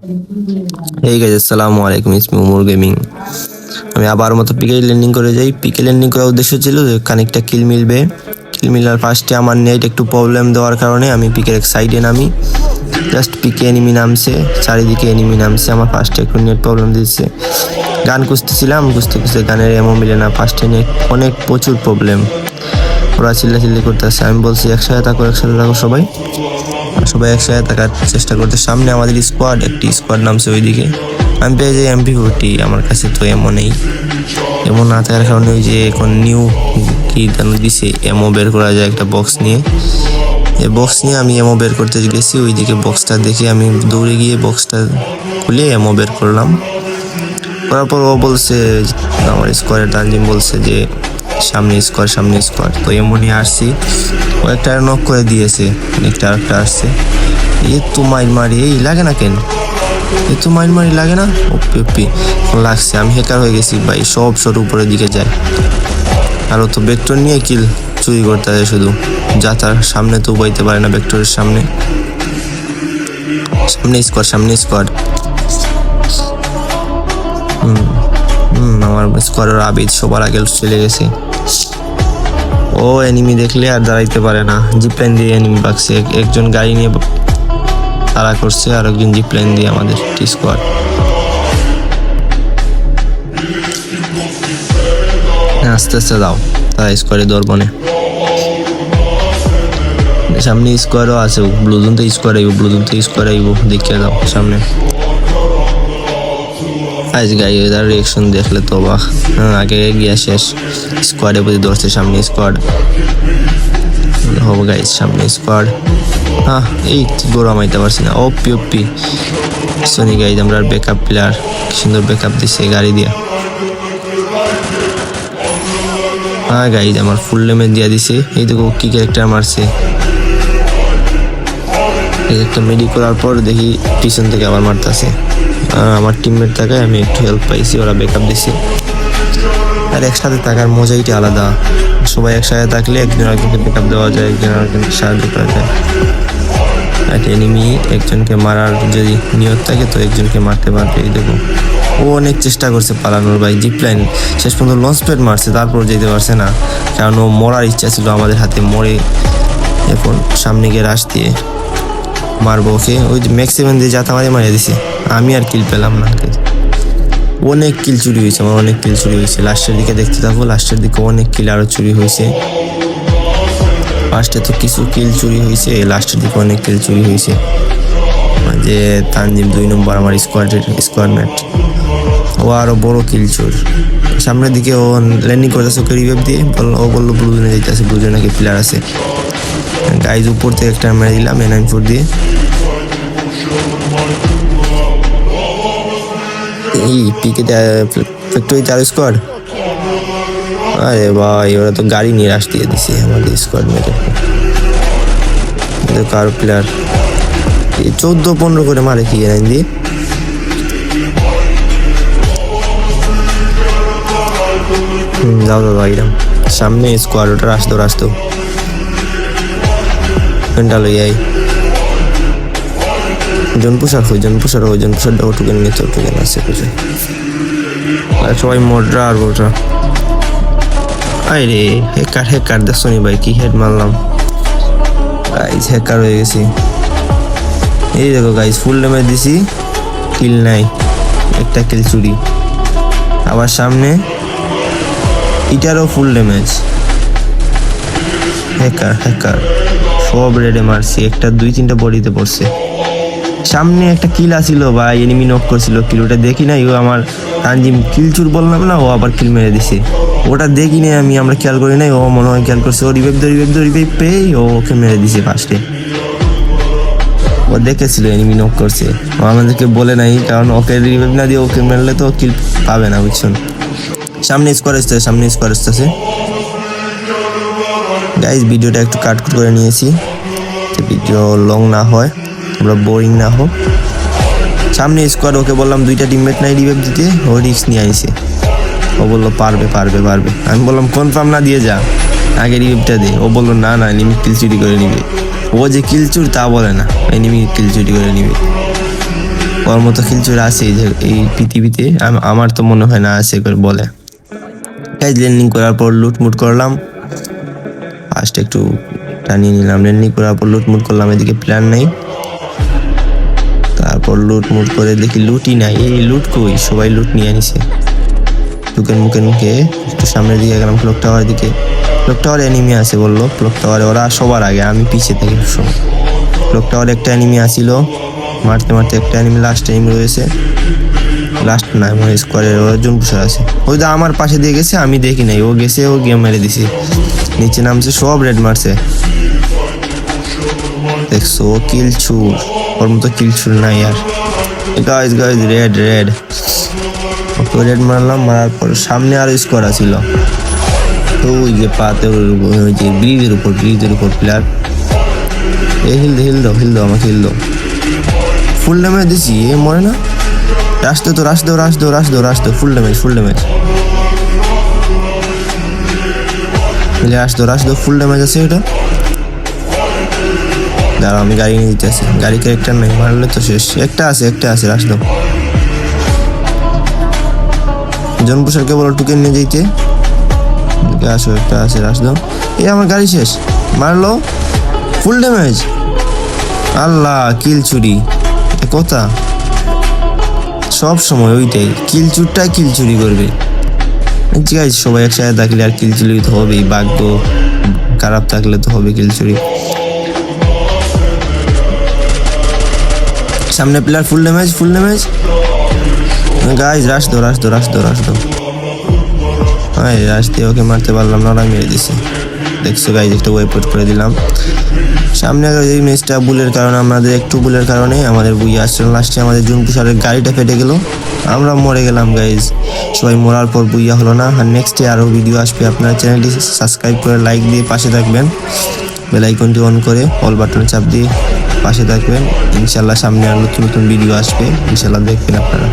এই গাইজ আসসালামু আলাইকুম ইসমি উমর গেমিং আমি আবার মতো পিকে ল্যান্ডিং করে যাই। পিকে ল্যান্ডিং করার উদ্দেশ্য ছিল যে খানিকটা কিল মিলবে। কিল মিলার ফার্স্টে আমার নেট একটু প্রবলেম দেওয়ার কারণে আমি পিকের এক সাইডে নামি। জাস্ট পিকে এনিমি নামছে। চারিদিকে এনিমি নামছে। আমার ফার্স্টে একটু নেট প্রবলেম দিচ্ছে। গান খুঁজতেছিলাম। খুঁজতে খুঁজতে গানের এমন মিলে না। ফার্স্টে নেট অনেক প্রচুর প্রবলেম ওরা চিল্লা চিল্লি করতেছে। আমি বলছি, একসাথে থাকো একসাথে থাকো সবাই। সবাই একসাথে থাকার চেষ্টা করতে সামনে আমাদের স্কোয়াড একটি স্কোয়াড নামছে ওইদিকে। আমি পেয়ে যাই এমপি ফোরটি আমার কাছে তো এমন নেই। এমন না থাকার কারণে ওই যে এখন নিউ কি যেন দিছে এমও বের করা যায় একটা বক্স নিয়ে। এই বক্স নিয়ে আমি এমও বের করতে গেছি, ওইদিকে বক্সটা দেখে আমি দৌড়ে গিয়ে বক্সটা খুলে এমও বের করলাম। করার পর ও বলছে, আমার স্কোয়ারের তানজিম বলছে যে সামনে স্কোয়ার সামনে স্কোয়ার। তো এমনই আসছি। ও একটা নক করে দিয়েছে। একটা, আরেকটা আসছে। এ তো মাইল মারি এই লাগে না কেন? এ তো মাইল মারি লাগে না? ওপি ওপি। লাগছে, আমি হেকার হয়ে গেছি ভাই। সব সর উপরের দিকে যায়। আর তো ভেক্টর নিয়ে কিল চুরি করতে হয় শুধু। যা তার সামনে তো বইতে পারে না ভেক্টরের সামনে। সামনে স্কোয়াড সামনে স্কোয়াড হুম হুম, আমার স্কোয়াডের আবিদ সবার আগে চলে গেছে। ও এনিমি দেখলে আর দাঁড়াইতে পারে না। জিপলাইন দিয়ে এনিমি পাকছে। একজন গাড়ি নিয়ে তাড়া করছে আর একজন জিপলাইন দিয়ে আমাদের স্কোয়াড আস্তে আস্তে দাও। তারা স্কোয়ারে দৌড়বনে সামনে স্কোয়ারও আছে ব্লুজুন তো স্কোয়ার আইব ব্লুজুন তো স্কোয়ার আইব। দেখিয়ে দাও, সামনে। আজ গাই এদের রিয়েকশন দেখলে তো বাহ হ্যাঁ, আগে গিয়া শেষ। স্কোয়াডে বুঝে ধরছে সামনে স্কোয়াড হব গাইজ সামনে স্কোয়াড হ্যাঁ এই গোড়া মাইতে পারছি না। ওপি ওপি সোনি গাইজ আমরা ব্যাকআপ প্লেয়ার সুন্দর ব্যাকআপ দিচ্ছে গাড়ি দিয়া। হ্যাঁ গাইজ আমার ফুল নেমে দিয়া দিছে। এই দেখো কি ক্যারেক্টার মারছে। একটা মেডি করার পর দেখি পিছন থেকে আবার মারতেছে। আমার টিমমেট থাকায় আমি একটু হেল্প পাইছি, ওরা ব্যাকআপ দিছে। আর একসাথে থাকার মজাইটা আলাদা। সবাই একসাথে থাকলে একজন আরেকজনকে ব্যাকআপ দেওয়া যায়, একজন আরেকজনকে সাহায্য করা যায়। একটা এনিমি একজনকে মারার যদি নিয়ত থাকে, তো একজনকে মারতে পারবে এই দেখো ও অনেক চেষ্টা করছে পালানোর ভাই জিপলাইন শেষ পর্যন্ত লঞ্চ প্যাড মারছে, তারপর যেতে পারছে না। কারণ ও মরার ইচ্ছা ছিল আমাদের হাতে মরে এখন সামনে গিয়ে রাশ দিয়ে। মারবো ওকে। ওই যে ম্যাক্সিমাম দিয়ে যাতা মারি মারিয়ে দিছে, আমি আর কিল পেলাম না। অনেক কিল চুরি হয়েছে আমার, অনেক কিল চুরি হয়েছে। লাস্টের দিকে দেখতে থাকব লাস্টের দিকে অনেক কিল আরও চুরি হয়েছে। ফার্স্টে তো কিছু কিল চুরি হয়েছে লাস্টের দিকে অনেক কিল চুরি হয়েছে। যে তানজিম দুই নম্বর আমার স্কোয়াডের স্কোয়াড ম্যাট ও আরও বড় কিল চোর। সামনের দিকে ও ল্যান্ডিং করতেছে ওকে রিভেভ দিয়ে। ও বলল ব্লু জোনে যেতেছে ব্লু জোনে নাকি প্লেয়ার আছে। গাইজ উপর থেকে একটা মেরে দিলাম, এ নাইন ফোর দিয়ে। এই পিকে ফ্যাক্টরি চার স্কোয়াড আরে ভাই, ওরা তো গাড়ি নিয়ে রাশ দিয়ে দিছে, আমাদের স্কোয়াড মেটে কারও প্লেয়ার চোদ্দ, পনেরো করে মারে কি এনাইন দিয়ে? যাও দাদা একদম সামনে স্কোয়াড ওটা রাস্তো রাস্তো পেন্টাল হয়ে যাই জন পুষার হই, জন পুষার হই, জন পুষার ডাও টুকেন নিতে টুকেন আছে কিছু। আর সবাই মোডরা আর ওটা আই রে হেকার হেকার দেখছ নি ভাই, কি হেড মারলাম। গাইজ হ্যাকার হয়ে গেছি। এই দেখো গাইজ ফুল ড্যামেজ দিছি কিল নাই, একটা কিল চুরি। আবার সামনে, এটারও ফুল ড্যামেজ হ্যাকার হ্যাকার সব রেডে মারছি। একটা, দুই, তিনটা বডিতে পড়ছে। সামনে একটা কিল আসিল বা এনিমি নক করছিল কিল ওটা দেখি নাই, ও আমার তানজিম কিলচুর বললাম না, ও আবার কিল মেরে দিছে। ওটা দেখি নাই আমি, আমরা খেয়াল করি নাই, ও মনে হয় খেয়াল করছে, ও রিভেভ দে রিভেভ দে রিভেভ পেয়ে ও ওকে মেরে দিছে ফার্স্টে ও দেখেছিল এনিমি নক করছে। ও আমাদেরকে বলে নাই, কারণ ওকে রিভেভ না দিয়ে ওকে মেরলে তো কিল পাবে না বুঝছেন সামনে স্কোয়ার আসতেছে সামনে স্কোয়ার আসতেছে গাইজ ভিডিওটা একটু কাট করে নিয়েছি। ভিডিও লং না হয়, আমরা বোরিং না হোক। সামনে স্কোয়াড ওকে বললাম, দুইটা টিমমেট নাই রিভেভ দিতে, ও রিক্স নিয়ে আইছে। ও বলল, পারবে পারবে পারবে। আমি বললাম কনফার্ম না, দিয়ে যা। আগে রিভেভটা দে। ও বলল, না না এনিমি কিল চুরি করে নিবে। ও যে কিল চুর, তা বলে না। এনিমি কিল চুরি করে নিবে। ওর মতো খিলচুর আছে এই যে- পৃথিবীতে। আমার তো মনে হয় না আছে বলে। গাইজ ল্যান্ডিং করার পর লুটমুট করলাম। ফার্স্ট একটু টানিয়ে নিলাম। ল্যান্ডিং করার পর লুটমুট করলাম, এদিকে প্ল্যান নেই। তারপর লুটমুট করে দেখি লুটই নাই। এই লুট কই? সবাই লুট নিয়ে নিছে টুকেন মুকেন মুখে একটু সামনের দিকে গেলাম ক্লক টাওয়ার দিকে। ক্লক টাওয়ার এনিমি আছে বলল। ক্লক টাওয়ারে ওরা সবার আগে, আমি পিছিয়ে থাকি সব ক্লক টাওয়ারে একটা এনিমি আসিল। মারতে মারতে একটা এনিমি লাস্ট এনিমি রয়েছে। লাস্ট না, আমার স্কোয়ারের অর্জুন পুষার আছে। ওই আমার পাশে দিয়ে গেছে, আমি দেখি নাই। ও গেছে, ও গেম মেরে দিছি। নিচে নামছে, সব রেড মারছে। দেখছ কিল ছুর ওর মতো কিল ছুর নাই আর। Guys guys raid raid okay raid মারলাম, মারার পর সামনে আরও স্কোয়ার আছিল। তো ওই যে পাতে ওই যে ব্রিজের উপর ব্রিজের উপর প্লেয়ার এ হিল হিল দাও হিল দাও, আমাকে হিল দাও। ফুল ড্যামেজ দিছি, এ মরে না? দো তো রাশ দো রাশ দো ফুল ড্যামেজ ফুল ড্যামেজ মিলে রাশ দো রাশ দো ফুল ড্যামেজ আছে এটা। দাঁড়াও, আমি গাড়ি নিয়ে দিতেছি গাড়ি ক্যারেক্টার নেই মারলে তো শেষ। একটা আছে একটা আছে রাশ দাও জনপুষারকে বলো টুকেন নিয়ে যেতে। আসো, একটা আছে রাশ এই আমার গাড়ি শেষ। মারলো ফুল ড্যামেজ আল্লাহ কিল চুরি। কথা। সব সময় ওইটাই। কিল চুরটাই কিল চুরি করবে। ঠিক আছে সবাই একসাথে থাকলে আর কিল চুরি তো হবেই, ভাগ্য খারাপ থাকলে তো হবে কিল চুরি। সামনে player full damage full damage guys rush দো রাশ দো রাশ দো রাশ দো হ্যাঁ রাশ দিয়ে ওকে মারতে পারলাম না, ওরা মেরে দিছে। দেখছ গাইজ একটা ওয়েপোর্ট করে দিলাম। সামনে আগে এই ম্যাচটা বুলের কারণে, আমাদের একটু বুলের কারণে আমাদের বুই আসছিল। লাস্টে আমাদের জুন তুষারের গাড়িটা ফেটে গেল। আমরা মরে গেলাম গাইজ সবাই মরার পর বুইয়া হলো না। আর নেক্সটে আরও ভিডিও আসবে। আপনার চ্যানেলটি সাবস্ক্রাইব করে লাইক দিয়ে পাশে থাকবেন। বেল আইকনটি অন করে অল বাটনে চাপ দিয়ে পাশে থাকবেন। ইনশাল্লাহ সামনে আর নতুন নতুন ভিডিও আসবে। ইনশাল্লাহ দেখবেন আপনারা।